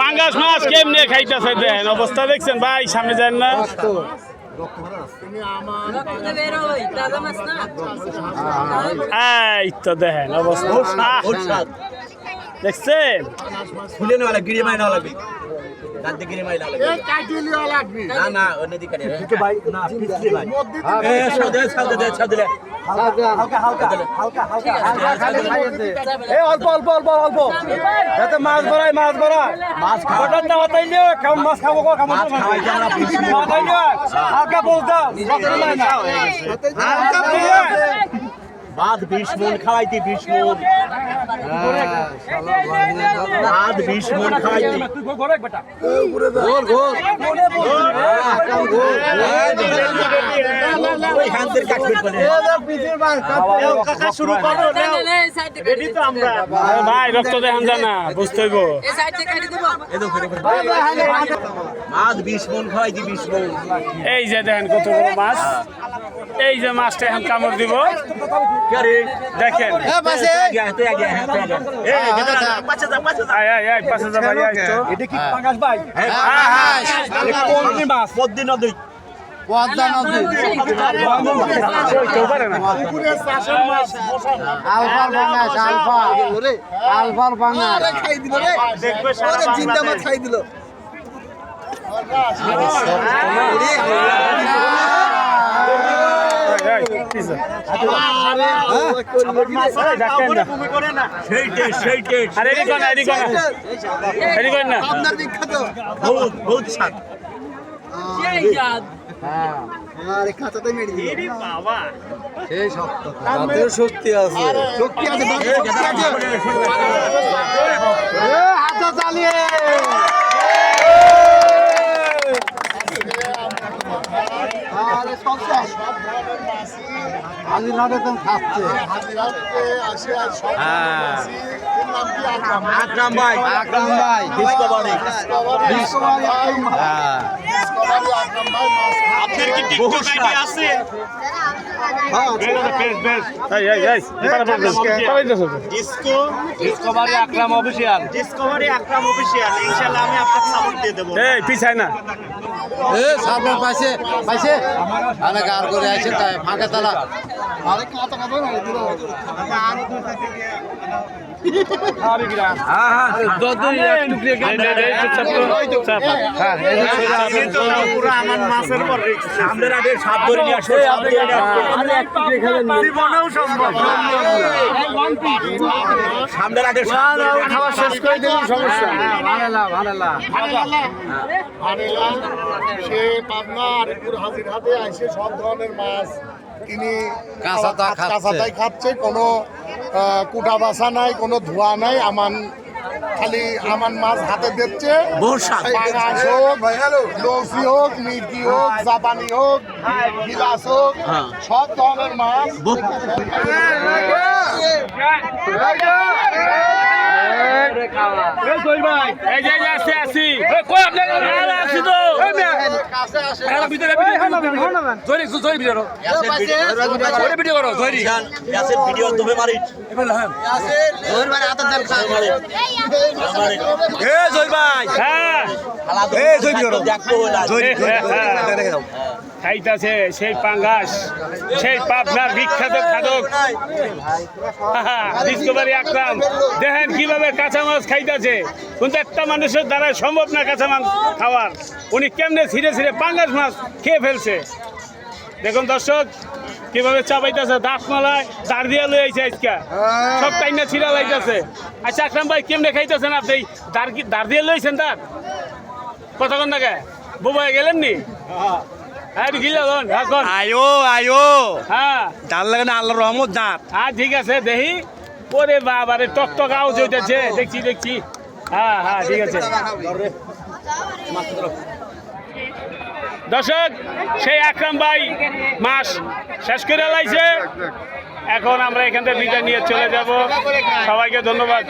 পাঙ্গাস মাছ কেমনে খাইতেছে দেন? অবস্থা দেখছেন ভাই সামনে যান না। এই তো দেখেন অবস্থা। দেখছেন? গিরে মাই লাগবে না না ভাই না পিছলে ভাই এ হালকা হালকা হালকা হালকা এই অল্প অল্প অল্প অল্প যাতে মাছ ধরাই মাছ ধরাই মাছ খাওয়া না হতাই নিও কেমন মাছ খাব কো কেমন মাছ খাওয়াই যে আমরা পিছনে হতাই নিও হালকা বল দাও কত নাই না হালকা বল ভাত বিশ মন খাওয়াইতি বিশ মন ভাত বিশ মন খাওয়াইতি ভাই রক্ত দেখান জানা বুঝতে হইব। মাছ বিশ মন বিশ মন। এই যে দেখেন কত বড় মাছ। এই যে মাছটা এখন কামড় দিব। দেখেন। পদ্মি নদী? আলফার মাছ খাই দিল। জাত তাদের শক্তি আছে হাতে চালিয়ে হাজির হাতে তো খাচ্ছে আকরাম ভাই। আকরাম ভাই ডিসকভারি হ্যাঁ। Discovery Akram official discovery Akram official ইনশাআল্লাহ আমি আপনাকে সাপোর্ট দিয়ে দেব। এই পিছায় না। পাইছে পাইছে গার করে আছে তাই ফাঁকা তালা। হ্যাঁ, সামনের আগে। খাওয়া শেষ করে সমস্যা ভালো ভালো সে পাবনা আরিপুর হাজিরহাটে আইসে সব ধরনের মাছ তিনি। কাঁচাটাই খাচ্ছে। কোনো কুটা বাসা নাই কোনো ধোয়া নাই আমান খালি আমান মাছ হাতে দিচ্ছে। পাঙাশ হোক লৌসি হোক মির্কি হোক জাপানি হোক গিলাস হোক সব ধরনের মাছ। এই যে, এই যে, আসি, আসি। আরে, আসি তো। গ্যাসের ভিডিও তবে মারি এ জয় ভাই হ্যাঁ, জয় ভিডিও দেখো। খাইতাছে, সেই পাঙ্গাস, সেই পাবনার বিখ্যাত খাদক। ডিসকভারি আকরাম দেখেন কীভাবে কাঁচা মাছ খাইতাছে। কিন্তু একটা মানুষের দ্বারা সম্ভব না কাঁচা মাছ খাওয়ার। উনি কেমনে ছিঁড়ে ছিঁড়ে পাঙ্গাস মাছ খেয়ে ফেলছে। দেখুন দর্শক, কীভাবে চাপাইতেছে দাঁত মালায় দাঁড় দিয়ে লই আইছে আজকে। সব টাইনা ছিঁড়া লাইতেছে আচ্ছা আকরাম ভাই, কেমনে খাইতেছেন আপনি? দাঁড় দাঁড় দিয়ে লইছেন দাঁত? কতক্ষণ থাকে বুবাই গেলেন নি হ্যাঁ আয়ো আয়ো। হ্যাঁ। ডাল লাগে না আল্লাহর রহমত দাঁত। হ্যাঁ ঠিক আছে দেখি। ওরে বাবা রে টক টক আওয়াজ হইতেছে। দেখছি দেখছি। হ্যাঁ হ্যাঁ ঠিক আছে। দর্শক সেই আকরাম ভাই মাস শেষ করে লাইছে। এখন আমরা এখান থেকে বিদায় নিয়ে চলে যাব। সবাইকে ধন্যবাদ।